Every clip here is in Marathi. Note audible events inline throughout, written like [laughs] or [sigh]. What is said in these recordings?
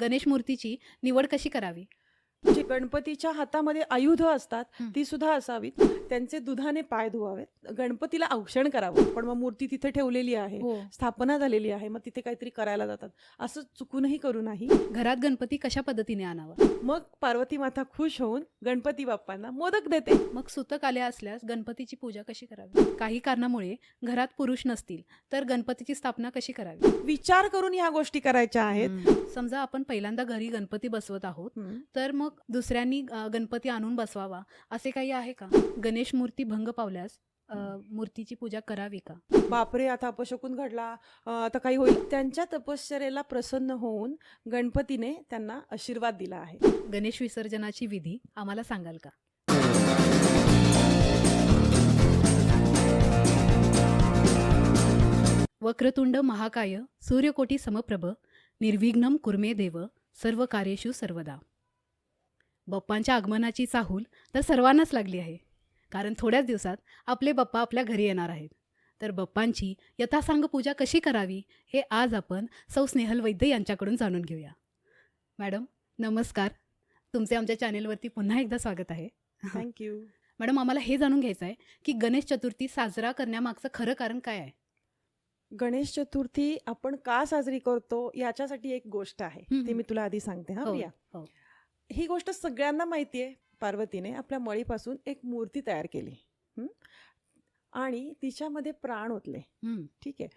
गणेश मूर्तीची निवड कशी करावी? जे गणपतीच्या हातामध्ये आयुध असतात. ती सुद्धा असावीत. त्यांचे दुधाने पाय धुवावेत. गणपतीला औक्षण करावं पण मग मूर्ती तिथे ठेवलेली आहे हो. स्थापना झालेली आहे मग तिथे काहीतरी करायला जातात. असं चुकूनही करू नाही. घरात गणपती कशा पद्धतीने आणावा? मग पार्वती माता खुश होऊन गणपती बाप्पांना मोदक देते. मग सुतक आले असल्यास गणपतीची पूजा कशी करावी? काही कारणामुळे घरात पुरुष नसतील तर गणपतीची स्थापना कशी करावी? विचार करून ह्या गोष्टी करायच्या आहेत. समजा आपण पहिल्यांदा घरी गणपती बसवत आहोत. तर मग दुसऱ्यांनी अ, गणपती आणून बसवावा असे काही आहे का? गणेश मूर्ती भंग पावल्यास मूर्तीची पूजा करावी का? बापरे आता अपशकून घडला. आता काही होईल. त्यांच्या तपश्चर्याला प्रसन्न होऊन गणपतीने त्यांना आशीर्वाद दिला आहे. गणेश विसर्जनाची विधी आम्हाला सांगाल का? वक्रतुंड महाकाय सूर्यकोटी समप्रभ निर्विघ्नम कुर्मे देव सर्व कार्येषु सर्वदा. बप्पांच्या आगमनाची चाहूल तर सर्वांनाच लागली आहे. कारण थोड्याच दिवसात आपले बप्पा आपल्या घरी येणार आहेत. तर बप्पांची यथासांग पूजा कशी करावी हे आज आपण सौ स्नेहल वैद्य यांच्याकडून जाणून घेऊया. मॅडम नमस्कार. तुमचे आमच्या चॅनेलवरती पुन्हा एकदा स्वागत आहे. थँक्यू [laughs] मॅडम आम्हाला हे जाणून घ्यायचं आहे की गणेश चतुर्थी साजरा करण्यामागचं खरं कारण काय आहे? गणेश चतुर्थी आपण का साजरी करतो याच्यासाठी एक गोष्ट आहे. ती मी तुला आधी सांगते. हा हो, प्रिया. हो. गोष्ट सगळ्यांना माहिती आहे. पार्वतीने आपल्या मळीपासून एक मूर्ती तयार केली? आणि तिच्यामध्ये प्राण ओतले. ठीक आहे.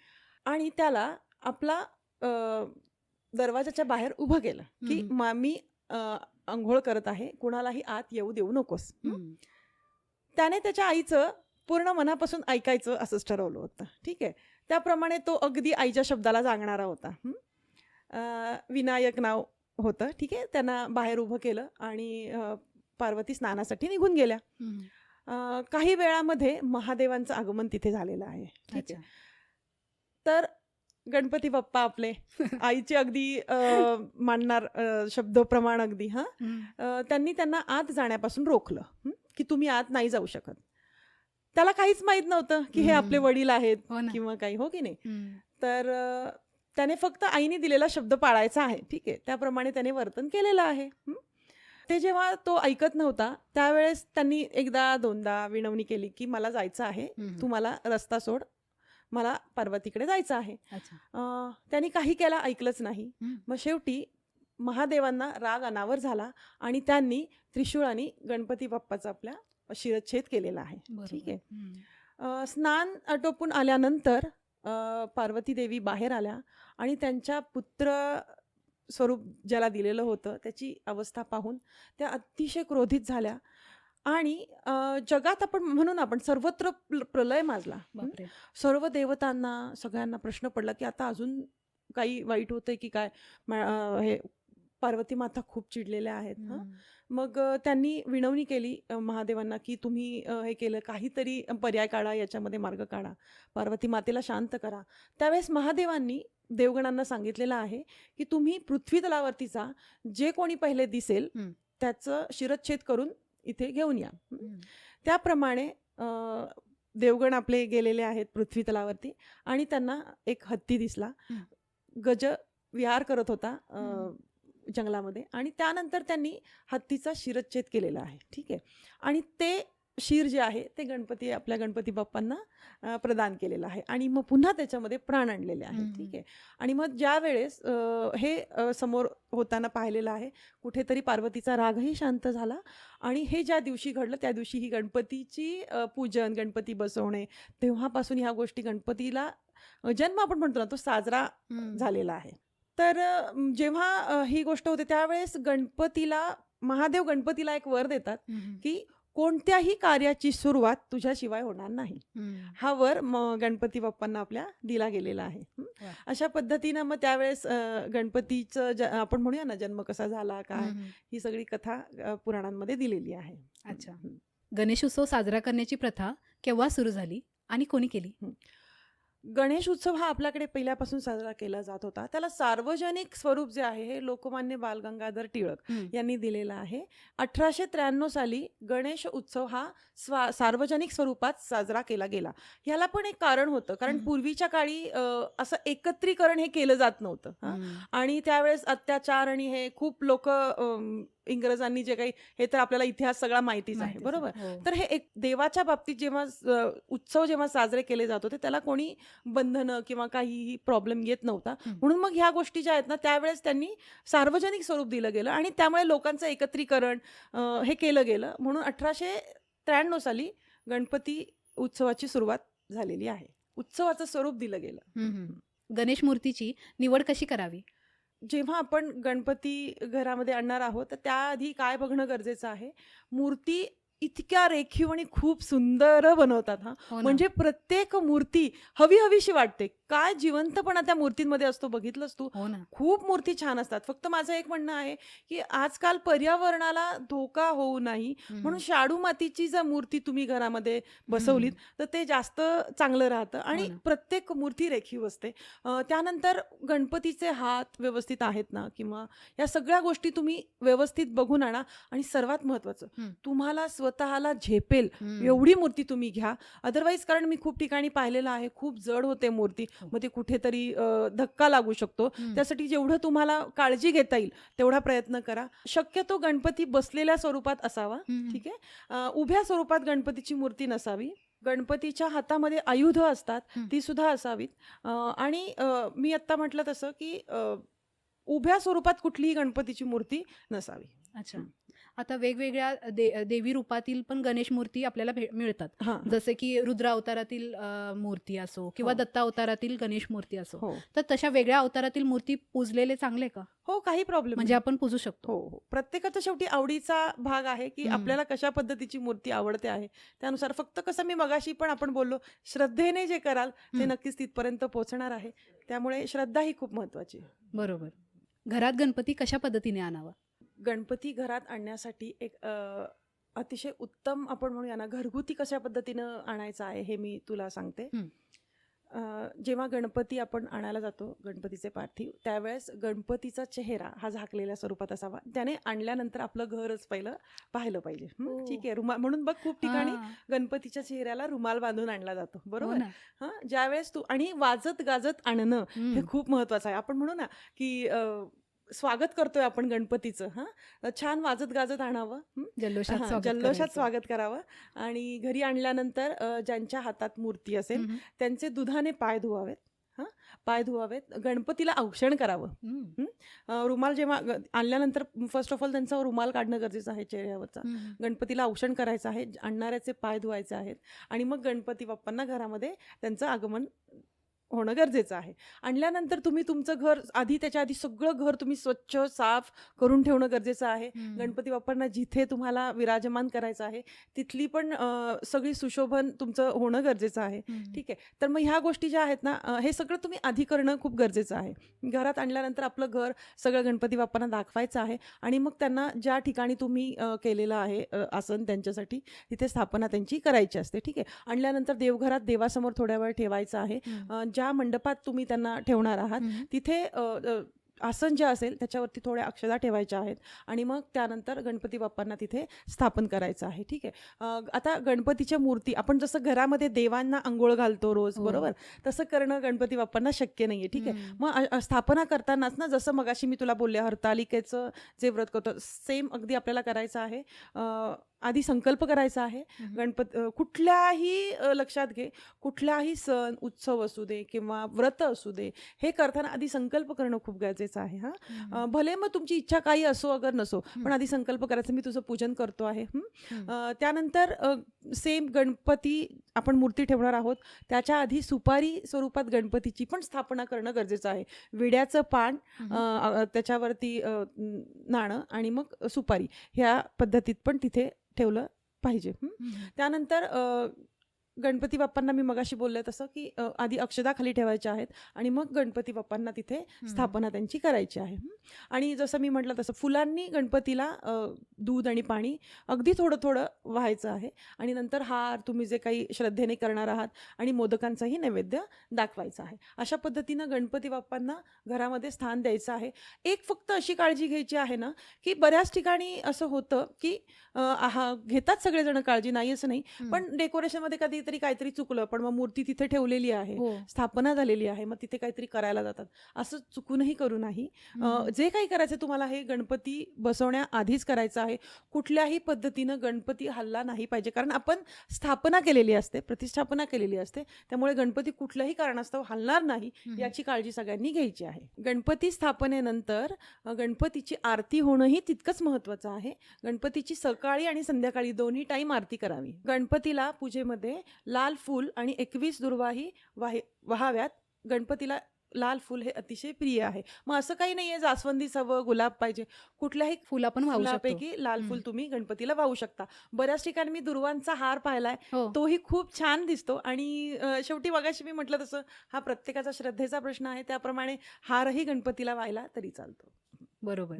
आणि त्याला आपला दरवाजाच्या बाहेर उभं केलं की हम्म. मा मी अ, आंघोळ करत आहे. कुणालाही आत येऊ देऊ नकोस. हं? त्याने त्याच्या आईचं पूर्ण मनापासून ऐकायचं असंच ठरवलं होतं. ठीक आहे. त्याप्रमाणे तो अगदी आईच्या शब्दाला जागणारा होता. विनायक नाव होतं. ठीक आहे. त्यांना बाहेर उभं केलं आणि पार्वती स्नानासाठी निघून गेल्या. काही वेळामध्ये महादेवांचं आगमन तिथे झालेलं आहे. ठीक अच्छा. आहे तर गणपती बाप्पा आपले. [laughs] आईचे अगदी अं, मानणार अं, शब्द प्रमाण अगदी हां? त्यांनी त्यांना आत जाण्यापासून रोखलं की तुम्ही आत नाही जाऊ शकत. त्याला काहीच माहीत नव्हतं की हे आपले. वडील आहेत हो किंवा काही हो की नाही? तर त्याने फक्त आईने दिलेला शब्द पाळायचा आहे. ठीक आहे. त्याप्रमाणे त्याने वर्तन केलेलं आहे. ते जेव्हा तो ऐकत नव्हता त्यावेळेस त्यांनी एकदा दोनदा विनवणी केली की मला जायचं आहे. तू मला रस्ता सोड. मला पार्वतीकडे जायचं आहे. त्यांनी काही केला ऐकलंच नाही. मग शेवटी महादेवांना राग अनावर झाला आणि त्यांनी त्रिशूळाने गणपती बाप्पाचा आपल्या शिरच्छेद केलेला आहे. ठीक आहे. स्नान आटोपून आल्यानंतर पार्वती देवी बाहेर आल्या आणि त्यांच्या पुत्र स्वरूप ज्याला दिलेलं होतं त्याची अवस्था पाहून त्या अतिशय क्रोधित झाल्या. आणि जगात आपण म्हणून आपण सर्वत्र प्र- प्रलय माजला. सर्व देवतांना सगळ्यांना प्रश्न पडला की आता अजून काही वाईट होतंय की काय? हे पार्वती माता खूप चिडलेल्या आहेत हं. मग त्यांनी विनवणी केली महादेवांना की तुम्ही हे केलं काहीतरी पर्याय काढा याच्यामध्ये मार्ग काढा पार्वती मातेला शांत करा त्यावेळेस महादेवांनी देवगणांना सांगितलेलं आहे की तुम्ही पृथ्वी तलावरतीचा जे कोणी पहिले दिसेल. त्याचं शिरच्छेद करून इथे घेऊन या त्याप्रमाणे देवगण आपले गेलेले आहेत पृथ्वी तलावरती आणि त्यांना एक हत्ती दिसला. गज विहार करत होता. जंगलामध्ये आणि त्यानंतर त्यांनी हत्तीचा शिरच्छेद केलेला आहे. ठीक आहे? आणि ते शिर जे आहे ते गणपती आपल्या गणपती बाप्पांना प्रदान केलेलं आहे. आणि मग पुन्हा त्याच्यामध्ये प्राण आणलेले आहेत. हं, ठीक. आहे? आणि मग ज्या वेळेस हे समोर होताना पाहिलेलं आहे कुठेतरी पार्वतीचा रागही शांत झाला आणि हे ज्या दिवशी घडलं त्या दिवशी ही गणपतीची पूजन गणपती बसवणे तेव्हापासून ह्या गोष्टी गणपतीला जन्म आपण म्हणतो ना तो साजरा झालेला आहे. तर जेव्हा ही गोष्ट होते त्यावेळेस गणपतीला महादेव गणपतीला एक वर देतात की कोणत्याही कार्याची सुरुवात तुझ्याशिवाय होणार नाही. हा. वर म गणपती बाप्पांना आपल्या दिला गेलेला आहे. अशा पद्धतीनं मग त्यावेळेस गणपतीचं आपण म्हणूया ना जन्म कसा झाला काय. ही सगळी कथा पुराणांमध्ये दिलेली आहे. अच्छा. गणेश उत्सव साजरा करण्याची प्रथा केव्हा सुरू झाली आणि कोणी केली? गणेश उत्सव हा आपल्याकडे पहिल्यापासून साजरा केला जात होता त्याला सार्वजनिक स्वरूप जे आहे हे लोकमान्य बालगंगाधर टिळक हं. यांनी दिलेला आहे अठराशे त्र्याण्णव साली गणेश उत्सव हा स्वा सार्वजनिक स्वरूपात साजरा केला गेला ह्याला पण एक कारण होतं कारण. पूर्वीच्या काळी असं एकत्रीकरण हे केलं जात नव्हतं. आणि त्यावेळेस अत्याचार आणि हे खूप लोक इंग्रजांनी जे काही हे तर आपल्याला इतिहास सगळा माहितीच आहे बरोबर. हो. तर हे एक देवाच्या बाबतीत जेव्हा उत्सव जेव्हा साजरे केले जात होते त्याला कोणी बंधनं किंवा काहीही प्रॉब्लेम येत नव्हता. म्हणून मग ह्या गोष्टी ज्या आहेत ना त्यावेळेस त्यांनी सार्वजनिक स्वरूप दिलं गेलं आणि त्यामुळे लोकांचं एकत्रीकरण हे केलं गेलं म्हणून अठराशे त्र्याण्णव साली गणपती उत्सवाची सुरुवात झालेली आहे उत्सवाचं स्वरूप दिलं गेलं. गणेश मूर्तीची निवड कशी करावी जेव्हा आपण गणपती घरामध्ये आणणार आहोत तर त्याआधी काय बघणं गरजेचं आहे? मूर्ती इतक्या रेखीव आणि खूप सुंदर बनवतात हा. हो. म्हणजे प्रत्येक मूर्ती हवी हवीशी वाटते. काय जिवंतपणा त्या मूर्तींमध्ये असतो बघितलंस तू हो ना खूप मूर्ती छान असतात फक्त माझं एक म्हणणं आहे की आजकाल पर्यावरणाला धोका होऊ नाही हं, म्हणून हं. शाडू मातीची जर मूर्ती तुम्ही घरामध्ये बसवलीत तर ते जास्त चांगलं राहतं आणि ना. प्रत्येक मूर्ती रेखीव असते त्यानंतर गणपतीचे हात व्यवस्थित आहेत ना किंवा या सगळ्या गोष्टी तुम्ही व्यवस्थित बघून आणा आणि सर्वात महत्वाचं हं. तुम्हाला स्वतःला झेपेल हं. एवढी मूर्ती तुम्ही घ्या अदरवाईज कारण मी खूप ठिकाणी पाहिलेलं आहे खूप जड होते मूर्ती हो. मग ते कुठेतरी धक्का लागू शकतो हं. त्यासाठी जेवढं तुम्हाला काळजी घेता येईल तेवढा प्रयत्न करा शक्यतो गणपती बसलेल्या स्वरूपात असावा हं, हं. ठीक आहे उभ्या स्वरूपात गणपतीची मूर्ती नसावी गणपतीच्या हातामध्ये आयुध असतात हं. ती सुद्धा असावीत आणि मी आत्ता म्हटलं तसं की उभ्या स्वरूपात कुठलीही गणपतीची मूर्ती नसावी अच्छा हं. आता वेगवेगळ्या दे देवी रूपातील पण गणेश मूर्ती आपल्याला मिळतात. जसे की रुद्र अवतारातील मूर्ती असो किंवा हो. दत्ता अवतारातील गणेश मूर्ती असो. हो. तर तशा वेगळ्या अवतारातील मूर्ती पूजलेले चांगले का? हो काही प्रॉब्लेम म्हणजे आपण पूजू शकतो. हो हो. प्रत्येकाचा शेवटी आवडीचा भाग आहे की. आपल्याला कशा पद्धतीची मूर्ती आवडते आहे. त्यानुसार फक्त कसं मी मगाशी पण आपण बोललो श्रद्धेने जे कराल ते. नक्कीच तिथपर्यंत पोहोचणार आहे. त्यामुळे श्रद्धा ही खूप महत्वाची. बरोबर. घरात गणपती कशा पद्धतीने आणावा? गणपती घरात आणण्यासाठी एक अतिशय उत्तम आपण म्हणूया ना घरगुती कशा पद्धतीनं आणायचं आहे हे मी तुला सांगते. जेव्हा गणपती आपण आणायला जातो गणपतीचे पार्थिव त्यावेळेस गणपतीचा चेहरा हा झाकलेल्या स्वरूपात असावा. त्याने आणल्यानंतर आपलं घरच पहिलं पाहिलं पाहिजे. हं? ठीक आहे रुमाल म्हणून बघ खूप ठिकाणी गणपतीच्या चेहऱ्याला रुमाल बांधून आणला जातो. हो बरोबर. हा? ज्यावेळेस तू आणि वाजत गाजत आणणं हे. खूप महत्वाचं आहे. आपण म्हणू ना की स्वागत करतोय आपण गणपतीचं हा छान वाजत गाजत आणावं? जल्लोषात स्वागत जल्लोषात. स्वागत करावं आणि घरी आणल्यानंतर ज्यांच्या हातात मूर्ती असेल. त्यांचे दुधाने पाय धुवावेत हा पाय धुवावेत गणपतीला औक्षण करावं रुमाल जेव्हा आणल्यानंतर फर्स्ट ऑफ ऑल त्यांचा रुमाल काढणं गरजेचं आहे चेहऱ्यावरचा. गणपतीला औक्षण करायचं आहे आणणाऱ्याचे पाय धुवायचे आहेत आणि मग गणपती बाप्पांना घरामध्ये त्यांचं आगमन होणं गरजेचं आहे. आणल्यानंतर तुम्ही तुमचं घर आधी त्याच्या आधी सगळं घर तुम्ही स्वच्छ साफ करून ठेवणं गरजेचं आहे. गणपती बाप्पांना जिथे तुम्हाला विराजमान करायचं आहे तिथली पण सगळी सुशोभन तुमचं होणं गरजेचं आहे. ठीक आहे. तर मग ह्या गोष्टी ज्या आहेत ना हे सगळं तुम्ही आधी करणं खूप गरजेचं आहे. घरात आणल्यानंतर आपलं घर सगळं गणपती बाप्पांना दाखवायचं आहे आणि मग त्यांना ज्या ठिकाणी तुम्ही केलेलं आहे आसन त्यांच्यासाठी तिथे स्थापना त्यांची करायची असते. ठीक आहे. आणल्यानंतर देवघरात देवासमोर थोड्या वेळ ठेवायचं आहे. ज्या मंडपात तुम्ही त्यांना ठेवणार आहात. तिथे आसन जे असेल त्याच्यावरती थोड्या अक्षदा ठेवायच्या आहेत आणि मग त्यानंतर गणपती बाप्पांना तिथे स्थापन करायचं आहे ठीक आहे आता गणपतीच्या मूर्ती आपण जसं घरामध्ये देवांना आंघोळ घालतो रोज हो. बरोबर तसं करणं गणपती बाप्पांना शक्य नाहीये ठीक आहे. मग स्थापना करतानाच ना जसं मगाशी मी तुला बोलले हरतालिकेचं जे व्रत करतो सेम अगदी आपल्याला करायचं आहे आधी संकल्प करायचा आहे. गणपत कुठल्याही लक्षात घे. कुठलाही सण उत्सव असू दे किंवा व्रत असू दे हे करताना आधी संकल्प करणं खूप गरजेचं आहे हा. भले मग तुमची इच्छा काही असो अगर नसो. पण आधी संकल्प करायचा मी तुझं पूजन करतो आहे त्यानंतर सेम गणपती आपण मूर्ती ठेवणार आहोत त्याच्या आधी सुपारी स्वरूपात गणपतीची पण स्थापना करणं गरजेचं आहे. विड्याचं पान त्याच्यावरती नाणं आणि मग सुपारी ह्या पद्धतीत पण तिथे ठेवलं पाहिजे. त्यानंतर गणपती बाप्पांना मी मगाशी बोलले तसं की अ, आधी अक्षदा खाली ठेवायच्या आहेत आणि मग गणपती बाप्पांना तिथे स्थापना त्यांची करायची आहे हं. आणि जसं मी म्हटलं तसं फुलांनी गणपतीला अ, दूध आणि पाणी अगदी थोडं थोडं व्हायचं आहे आणि नंतर हार तुम्ही जे काही श्रद्धेने करणार आहात आणि मोदकांचाही नैवेद्य दाखवायचा आहे अशा पद्धतीनं गणपती बाप्पांना घरामध्ये स्थान द्यायचं आहे एक फक्त अशी काळजी घ्यायची आहे ना की बऱ्याच ठिकाणी असं होतं की अ, आहा घेतात सगळेजण काळजी नाही असं नाही. पण डेकोरेशनमध्ये कधीतरी काहीतरी चुकलं पण मग मूर्ती तिथे ठेवलेली आहे हो. स्थापना झालेली आहे मग तिथे काहीतरी करायला जातात. असं चुकूनही करू नाही. जे काही करायचं तुम्हाला हे गणपती बसवण्याआधीच करायचं आहे. कुठल्याही पद्धतीनं गणपती हल्ला नाही पाहिजे कारण आपण स्थापना केलेली असते प्रतिष्ठापना केलेली असते. त्यामुळे गणपती कुठल्याही कारणास्तव हलणार नाही. याची काळजी सगळ्यांनी घ्यायची आहे. गणपती स्थापनेनंतर गणपतीची आरती होणंही तितकंच महत्त्वाचं आहे. गणपतीची सकाळी आणि संध्याकाळी दोन्ही टाईम आरती करावी. गणपतीला पूजेमध्ये लाल फूल आणि एकवीस दुर्वाही वाहे वाहाव्यात गणपतीला लाल फूल हे अतिशय प्रिय आहे. मग असं काही नाहीये जास्वंदीच हवं गुलाब पाहिजे. कुठल्याही फुल आपण फुलापैकी लाल फूल. तुम्ही गणपतीला वाहू शकता. बऱ्याच ठिकाणी मी दुर्वांचा हार पाहिलाय. हो. तोही खूप छान दिसतो आणि शेवटी मगाशी मी म्हटलं तसं हा प्रत्येकाचा श्रद्धेचा प्रश्न आहे. त्याप्रमाणे हारही गणपतीला व्हायला तरी चालतो. बरोबर.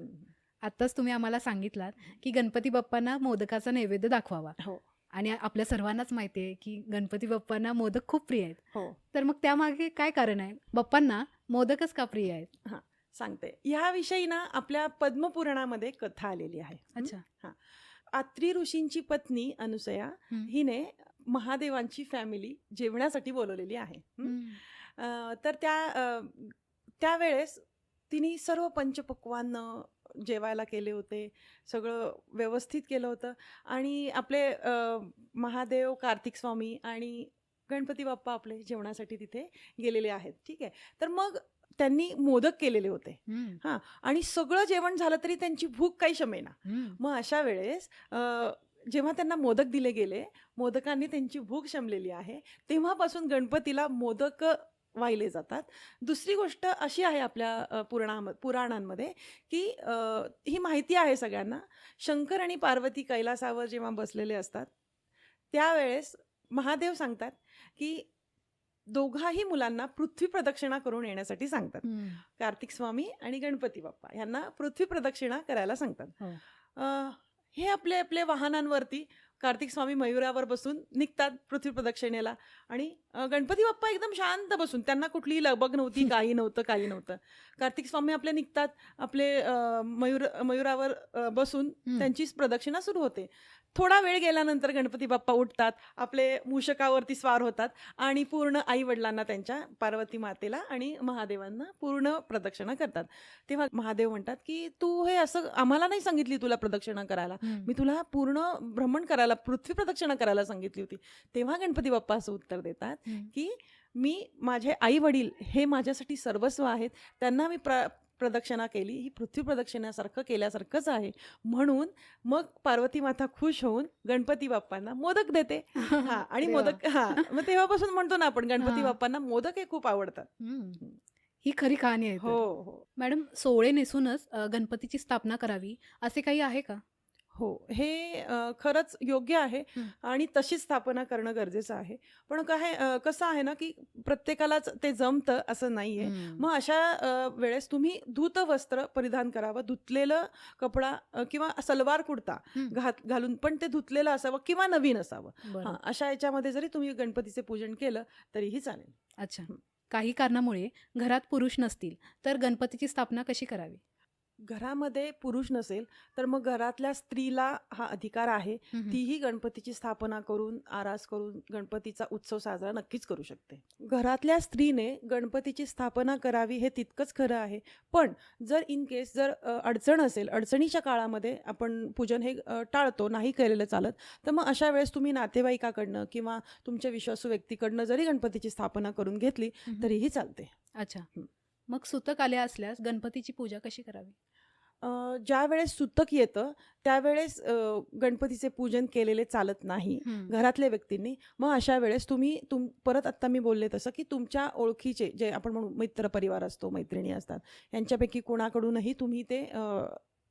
आताच तुम्ही आम्हाला सांगितलात की गणपती बाप्पांना मोदकाचा नैवेद्य दाखवावा. हो. आणि आपल्या सर्वांनाच माहिती आहे की गणपती बाप्पांना मोदक खूप प्रिय आहेत. हो. तर मग त्यामागे काय कारण आहे? बाप्पांना मोदकच का प्रिय आहेत? सांगते. ह्याविषयी ना आपल्या पद्मपुराणामध्ये कथा आलेली आहे. हं? अच्छा. आत्री ऋषींची पत्नी अनुसया हं. हिने महादेवांची फॅमिली जेवण्यासाठी बोलवलेली आहे. हं? अ, तर त्या अ, त्यावेळेस तिने सर्व पंचपक्वान्न जेवायला केले होते सगळं व्यवस्थित केलं होतं. आणि आपले महादेव कार्तिक स्वामी आणि गणपती बाप्पा आपले जेवणासाठी तिथे गेलेले आहेत. ठीक आहे. तर मग त्यांनी मोदक केलेले होते. हम्म. आणि सगळं जेवण झालं तरी त्यांची भूक काही शमेना. मग अशा वेळेस जेव्हा त्यांना मोदक दिले गेले मोदकांनी त्यांची भूक शमलेली आहे तेव्हापासून गणपतीला मोदक वाहिले जातात दुसरी गोष्ट अशी आहे आपल्या पुराणा पुराणांमध्ये की ही माहिती आहे सगळ्यांना शंकर आणि पार्वती कैलासावर जेव्हा बसलेले असतात त्यावेळेस महादेव सांगतात की दोघाही मुलांना पृथ्वी प्रदक्षिणा करून येण्यासाठी सांगतात. कार्तिक स्वामी आणि गणपती बाप्पा यांना पृथ्वी प्रदक्षिणा करायला सांगतात हो. हे आपले आपले वाहनांवरती कार्तिक स्वामी मयुरावर बसून निघतात पृथ्वी प्रदक्षिणेला. आणि गणपती बाप्पा एकदम शांत बसून त्यांना कुठलीही लगबग नव्हती [laughs] काही नव्हतं काही नव्हतं. कार्तिक स्वामी आपले निघतात आपले मयूर मयुरावर बसून. त्यांचीच प्रदक्षिणा सुरू होते. थोडा वेळ गेल्यानंतर गणपती बाप्पा उठतात आपले मूषकावरती स्वार होतात आणि पूर्ण आई वडिलांना त्यांच्या पार्वती मातेला आणि महादेवांना पूर्ण प्रदक्षिणा करतात तेव्हा महादेव म्हणतात की तू हे असं आम्हाला नाही सांगितली तुला प्रदक्षिणा करायला. मी तुला पूर्ण भ्रमण करायला पृथ्वी प्रदक्षिणा करायला सांगितली होती तेव्हा गणपती बाप्पा असं उत्तर देतात. की मी माझे आई वडील हे माझ्यासाठी सर्वस्व आहेत त्यांना मी प्र प्रदक्षिणा केली ही पृथ्वी प्रदक्षिणासारखं केल्यासारखंच आहे म्हणून मग पार्वती माता खुश होऊन गणपती बाप्पांना मोदक देते हा [laughs] आणि. मोदक हा मग तेव्हापासून म्हणतो ना आपण गणपती. बाप्पांना मोदक हे खूप आवडतात. ही खरी कहाणी आहे. हो हो मॅडम सोळे नेसूनच गणपतीची स्थापना करावी असे काही आहे का हो हे अ, खरंच योग्य आहे हं. आणि तशीच स्थापना करणं गरजेचं आहे पण काय अ, कसं आहे ना की प्रत्येकालाच ते जमतं असं नाहीये हम्म. मग अशा अ, वेळेस तुम्ही धूत वस्त्र परिधान करावं धुतलेलं कपडा अ, किंवा सलवार कुर्ता हं. घात घालून पण ते धुतलेलं असावं किंवा नवीन असावं बरं. हा अशा याच्यामध्ये जरी तुम्ही गणपतीचे पूजन केलं तरीही चालेल अच्छा. काही कारणामुळे घरात पुरुष नसतील तर गणपतीची स्थापना कशी करावी घरामध्ये पुरुष नसेल तर मग घरातल्या स्त्रीला हा अधिकार आहे. तीही गणपतीची स्थापना करून आरास करून गणपतीचा उत्सव साजरा नक्कीच करू शकते घरातल्या स्त्रीने गणपतीची स्थापना करावी हे तितकंच खरं आहे पण जर इन केस जर अडचण असेल अडचणीच्या काळामध्ये आपण पूजन हे टाळतो नाही केलेलं चालत तर मग अशा वेळेस तुम्ही नातेवाईकाकडनं किंवा तुमच्या विश्वासू व्यक्तीकडनं जरी गणपतीची स्थापना करून घेतली. तरीही चालते अच्छा. मग सुतक आले असल्यास गणपतीची पूजा कशी करावी अ, ज्या वेळेस सुतक येतं त्यावेळेस अ, गणपतीचे पूजन केलेले चालत नाही. घरातल्या व्यक्तींनी मग अशा वेळेस तुम्ही तुम परत आत्ता मी बोलले तसं की तुमच्या ओळखीचे जे आपण म्हणू मित्र परिवार असतो मैत्रिणी असतात यांच्यापैकी कोणाकडूनही तुम्ही ते अ,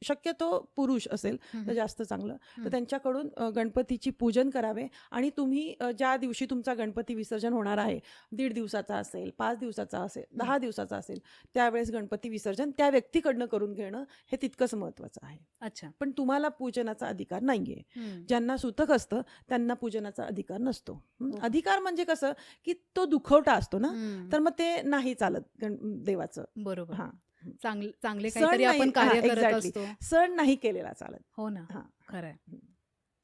शक्यतो पुरुष असेल तर. जास्त चांगलं तर. त्यांच्याकडून गणपतीची पूजन करावे आणि तुम्ही ज्या दिवशी तुमचा गणपती विसर्जन होणार आहे दीड दिवसाचा असेल पाच दिवसाचा असेल दहा दिवसाचा असेल त्यावेळेस गणपती विसर्जन त्या व्यक्तीकडनं करून घेणं हे तितकंच महत्त्वाचं आहे अच्छा पण तुम्हाला पूजनाचा अधिकार नाहीये. ज्यांना सुतक असतं त्यांना पूजनाचा अधिकार नसतो. अधिकार म्हणजे कसं की तो दुखवटा असतो ना. तर मग ते नाही चालत देवाचं बरोबर हा चांगले काहीतरी आपण कार्य करत. असतो सण नाही केलेला चालत हो ना. खरंय.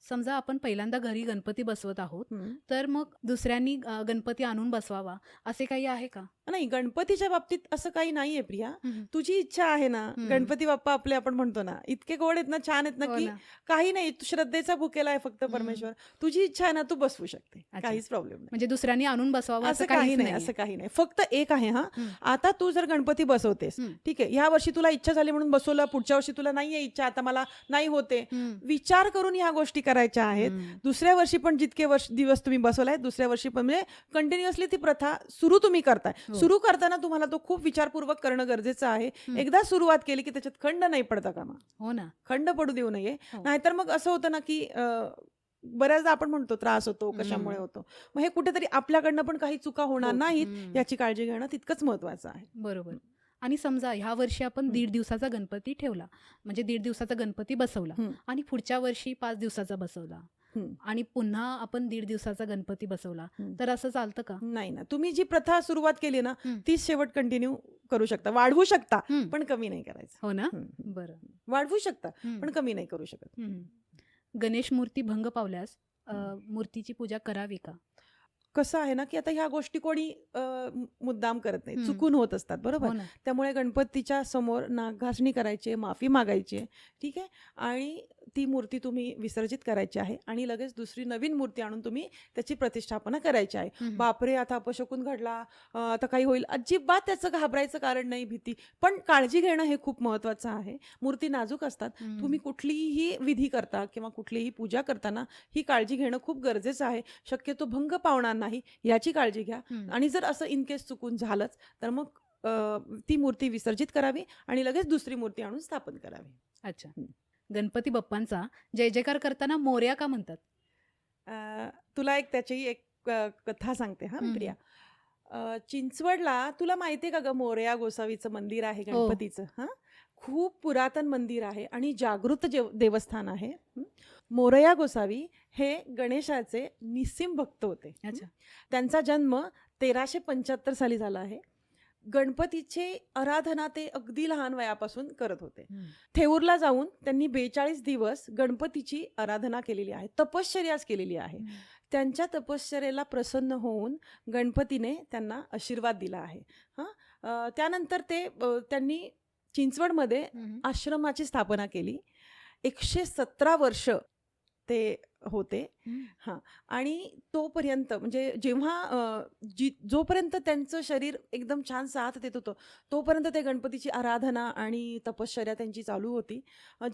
समजा आपण पहिल्यांदा घरी गणपती बसवत आहोत. तर मग दुसऱ्यांनी गणपती आणून बसवावा असे काही आहे का? नाही गणपतीच्या बाबतीत असं काही नाहीये प्रिया. तुझी इच्छा आहे ना. गणपती बाप्पा आपले आपण म्हणतो ना इतके गोड आहेत ना छान आहेत ना हो की. काही नाही तू श्रद्धेचा भुकेला आहे फक्त परमेश्वर. तुझी इच्छा आहे ना तू बसवू शकते. काहीच प्रॉब्लेम नाही. म्हणजे दुसऱ्यांनी आणून बसवावं असं काही नाही असं काही नाही. फक्त एक आहे हा. आता तू जर गणपती बसवतेस. ठीक आहे ह्या वर्षी तुला इच्छा झाली म्हणून बसवलं पुढच्या वर्षी तुला नाहीये इच्छा आता मला नाही होते. विचार करून ह्या गोष्टी करायच्या आहेत दुसऱ्या वर्षी पण जितके वर्ष दिवस तुम्ही बसवलाय दुसऱ्या वर्षी पण म्हणजे कंटिन्युअसली ती प्रथा सुरू तुम्ही करताय हो. सुरू करताना तुम्हाला तो खूप विचारपूर्वक करणं गरजेचं आहे. एकदा सुरुवात केली की त्याच्यात खंड नाही पडता कामा हो ना खंड पडू देऊ नये हो. नाहीतर मग असं होतं ना की बऱ्याचदा आपण म्हणतो त्रास होतो कशामुळे. होतो मग हे कुठेतरी आपल्याकडनं पण काही चुका होणार हो. नाहीत. याची काळजी घेणं तितकंच महत्वाचं आहे बरोबर आणि समजा ह्या वर्षी आपण. दीड दिवसाचा गणपती ठेवला म्हणजे दीड दिवसाचा गणपती बसवला. आणि पुढच्या वर्षी पाच दिवसाचा बसवला. आणि पुन्हा आपण दीड दिवसाचा गणपती बसवला. तर असं चालतं का नाही ना तुम्ही जी प्रथा सुरुवात केली ना. तीच शेवट कंटिन्यू करू शकता वाढवू शकता. पण कमी नाही करायचं हो ना. बरं वाढवू शकता. पण कमी नाही करू शकत. गणेश मूर्ती भंग पावल्यास मूर्तीची पूजा करावी का कसं आहे ना की आता ह्या गोष्टी कोणी अ, मुद्दाम करत नाही. चुकून होत असतात बरोबर? हो ना. त्यामुळे गणपतीच्या समोर नागघासणी करायची आहे माफी मागायची आहे ठीक आहे? आणि ती मूर्ती तुम्ही विसर्जित करायची आहे आणि लगेच दुसरी नवीन मूर्ती आणून तुम्ही त्याची प्रतिष्ठापना करायची आहे. बापरे आता अपशकून घडला. आता काही होईल. अजिबात त्याचं घाबरायचं कारण नाही भीती. पण काळजी घेणं हे खूप महत्त्वाचं आहे. मूर्ती नाजूक असतात. तुम्ही कुठलीही विधी करता किंवा कुठलीही पूजा करताना ही काळजी घेणं खूप गरजेचं आहे. शक्यतो भंग पावणार नाही याची काळजी घ्या. आणि जर असं इन केस चुकून झालंच तर मग ती मूर्ती विसर्जित करावी आणि लगेच दुसरी मूर्ती आणून स्थापन करावी. अच्छा. गणपती बाप्पांचा जय जयकार करताना मोर्या का म्हणतात अ, तुला एक त्याची एक अ, कथा सांगते हा. प्रिया अ, चिंचवडला तुला माहितीये का ग मोरया गोसावीचं मंदिर आहे हो. गणपतीचं हा खूप पुरातन मंदिर आहे आणि जागृत जेव देवस्थान आहे हं. मोरया गोसावी हे गणेशाचे निस्सिम भक्त होते हं. अच्छा त्यांचा जन्म तेराशे पंच्याहत्तर साली झाला आहे गणपतीचे आराधना ते अगदी लहान वयापासून करत होते. थेऊरला जाऊन त्यांनी बेचाळीस दिवस गणपतीची आराधना केलेली आहे तपश्चर्याच केलेली आहे. त्यांच्या तपश्चर्याला प्रसन्न होऊन गणपतीने त्यांना आशीर्वाद दिला आहे हां त्यानंतर ते त्यांनी चिंचवडमध्ये. आश्रमाची स्थापना केली एकशे सतरा वर्ष ते होते हं. आणि तोपर्यंत म्हणजे जेव्हा जी जोपर्यंत त्यांचं शरीर एकदम छान साथ देत होतं तोपर्यंत ते गणपतीची आराधना आणि तपश्चर्या त्यांची चालू होती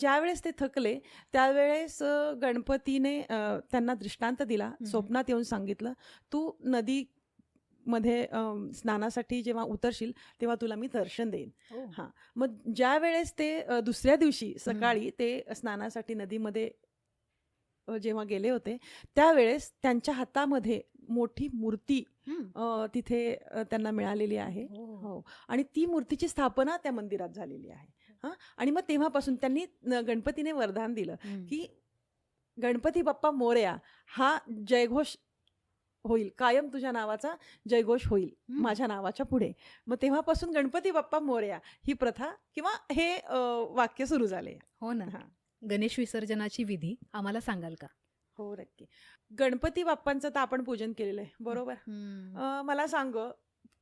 ज्यावेळेस ते थकले त्यावेळेस गणपतीने त्यांना दृष्टांत दिला. स्वप्नात येऊन सांगितलं तू नदी मध्ये स्नानासाठी जेव्हा उतरशील तेव्हा तुला मी दर्शन देईन हो. हां. मग ज्या वेळेस ते दुसऱ्या दिवशी सकाळी ते स्नानासाठी नदीमध्ये जेव्हा गेले होते त्यावेळेस त्यांच्या हातामध्ये मोठी मूर्ती. अ, तिथे अ, त्यांना मिळालेली आहे हो. हो आणि ती मूर्तीची स्थापना त्या मंदिरात झालेली आहे हां आणि मग तेव्हापासून त्यांनी न- गणपतीने वरदान दिलं. की गणपती बाप्पा मोरया हा जयघोष होईल कायम तुझ्या नावाचा जयघोष होईल. माझ्या नावाच्या पुढे मग तेव्हापासून गणपती बाप्पा मोरया ही प्रथा किंवा हे अ, वाक्य सुरू झाले हो ना हां. गणेश विसर्जनाची विधी आम्हाला सांगाल का? हो नक्की. गणपती बाप्पांचं तर आपण पूजन केलेलं आहे. बरोबर? मला सांग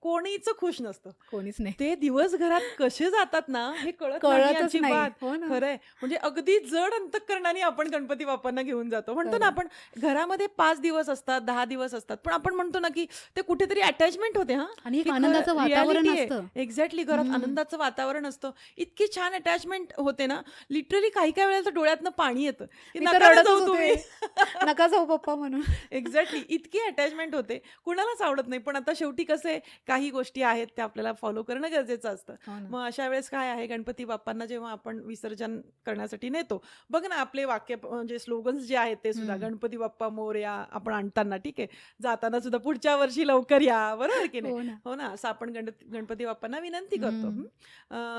कोणीच खुश नसतं. कोणीच नाही. ते दिवस घरात कसे जातात ना हे कळत नाही कळतच नाही. हो खरंय. म्हणजे अगदी जड अंतकरणाने आपण गणपती बाप्पांना घेऊन जातो. म्हणतो. ना आपण घरामध्ये पाच दिवस असतात दहा दिवस असतात. पण आपण म्हणतो ना की ते कुठेतरी अटॅचमेंट होते हा. आणि आनंदाचं वातावरण. असतं. एक्झॅक्टली घरात. आनंदाचं वातावरण असतं. इतकी छान अटॅचमेंट होते ना लिटरली काही काही वेळेला तर डोळ्यातनं पाणी येतं. नका जाऊ होते. तुम्ही. [laughs] नका जाऊ पप्पा म्हणून. एक्झॅक्टली इतकी अटॅचमेंट होते. कुणालाच आवडत नाही. पण आता शेवटी कसं आहे काही गोष्टी आहेत त्या आपल्याला फॉलो करणं गरजेचं असतं. हो. मग अशा वेळेस काय आहे गणपती बाप्पांना जेव्हा आपण विसर्जन करण्यासाठी नेतो बघ ना आपले वाक्य म्हणजे स्लोगन्स जे आहेत ते सुद्धा. गणपती बाप्पा मोरया आपण आणताना ठीक आहे? जाताना सुद्धा पुढच्या वर्षी लवकर या बरोबर की नाही? हो ना. हो असं आपण गण गणपती बाप्पांना विनंती करतो.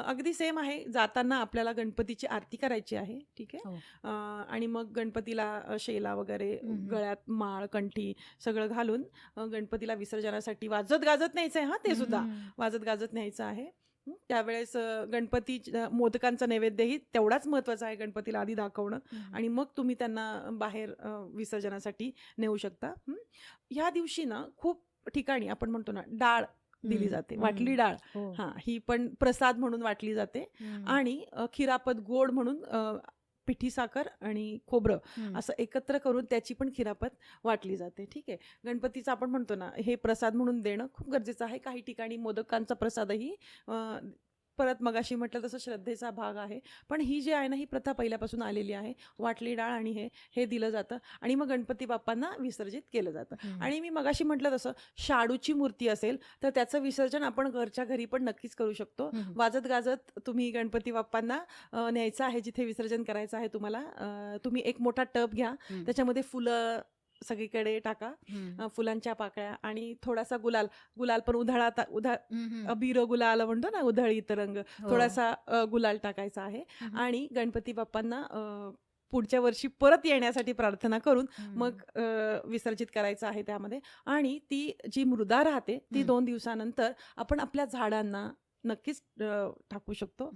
अगदी सेम आहे. जाताना आपल्याला गणपतीची आरती करायची आहे ठीक आहे? हो. आणि मग गणपतीला शेला वगैरे. गळ्यात माळ कंठी सगळं घालून गणपतीला विसर्जनासाठी वाजत गाजत न्यायचं आहे हा ते सुद्धा. वाजत गाजत न्यायचं आहे. त्यावेळेस गणपती मोदकांचा नैवेद्यही तेवढाच महत्त्वाचा आहे गणपतीला आधी दाखवणं. आणि मग तुम्ही त्यांना बाहेर विसर्जनासाठी नेऊ शकता. ह्या दिवशी ना खूप ठिकाणी आपण म्हणतो ना डाळ दिली. जाते. वाटली डाळ हो. हा ही पण प्रसाद म्हणून वाटली जाते. आणि खिरापत गोड म्हणून पिठी साखर आणि खोबरं. असं एकत्र करून त्याची पण खिरापत वाटली जाते. ठीक आहे? गणपतीचं आपण म्हणतो ना हे प्रसाद म्हणून देणं खूप गरजेचं आहे. काही ठिकाणी मोदकांचा प्रसादही परत मगाशी म्हटलं तसं श्रद्धेचा भाग आहे पण ही जी आहे ना ही प्रथा पहिल्यापासून आलेली आहे वाटली डाळ आणि हे हे दिलं जातं आणि मग गणपती बाप्पांना विसर्जित केलं जातं. आणि मी मगाशी म्हटलं तसं शाडूची मूर्ती असेल तर त्याचं विसर्जन आपण घरच्या घरी पण नक्कीच करू शकतो. वाजत गाजत तुम्ही गणपती बाप्पांना न्यायचं आहे जिथे विसर्जन करायचं आहे तुम्हाला तुम्ही एक मोठा टब घ्या. त्याच्यामध्ये फुलं सगळीकडे टाका फुलांच्या पाकळ्या आणि थोडासा गुलाल गुलाल पण उधळा उधा. अबीर गुलाल म्हणतो ना उधळीत रंग हो. थोडासा गुलाल टाकायचा आहे. आणि गणपती बाप्पांना पुढच्या वर्षी परत येण्यासाठी प्रार्थना करून. मग विसर्जित करायचं आहे त्यामध्ये आणि ती जी मृदा राहते ती. दोन दिवसानंतर आपण आपल्या झाडांना नक्कीच टाकू शकतो.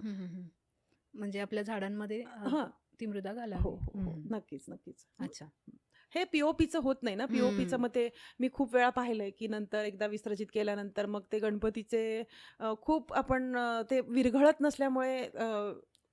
म्हणजे आपल्या झाडांमध्ये हा ती मृदा हो घालावी हो हो हम्म. नक्कीच नक्कीच हं. अच्छा हे पीओपीचं होत नाही ना पीओपीचं. मग ते मी खूप वेळा पाहिलंय की नंतर एकदा विसर्जित केल्यानंतर मग ते गणपतीचे खूप आपण ते विरघळत नसल्यामुळे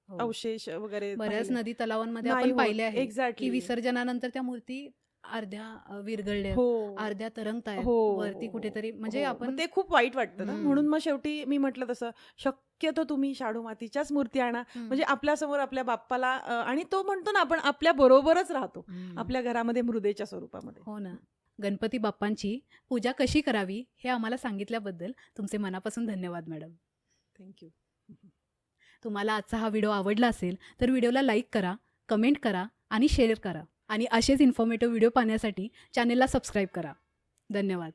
हो. अवशेष वगैरे बऱ्याच. नदी तलावांमध्ये आपण. पाहिले आहे की एक्झॅक्टली विसर्जनानंतर त्या मूर्ती अर्ध्या विरघळल्या हो. अर्ध्या तरंगतायत हो. वरती कुठेतरी म्हणजे हो. मग आपण ते खूप वाईट वाटतं ना. हम्म. म्हणून मग शेवटी मी म्हटलं तसं शक्यतो तुम्ही शाडू मातीच्याच मूर्ती आणा. हम्म. म्हणजे आपल्यासमोर आपल्या बाप्पाला अ, आणि तो म्हणतो ना आपण आपल्या बरोबरच राहतो. हम्म. आपल्या घरामध्ये मृदेच्या स्वरूपामध्ये. हो ना. गणपती बाप्पांची पूजा कशी करावी हे आम्हाला सांगितल्याबद्दल तुमचे मनापासून धन्यवाद मॅडम. थँक्यू तुम्हाला आजचा हा व्हिडिओ आवडला असेल तर व्हिडिओला लाईक करा कमेंट करा आणि शेअर करा. आणि असेच इन्फॉर्मेटिव्ह व्हिडिओ पाहण्यासाठी चॅनेलला सबस्क्राईब करा. धन्यवाद.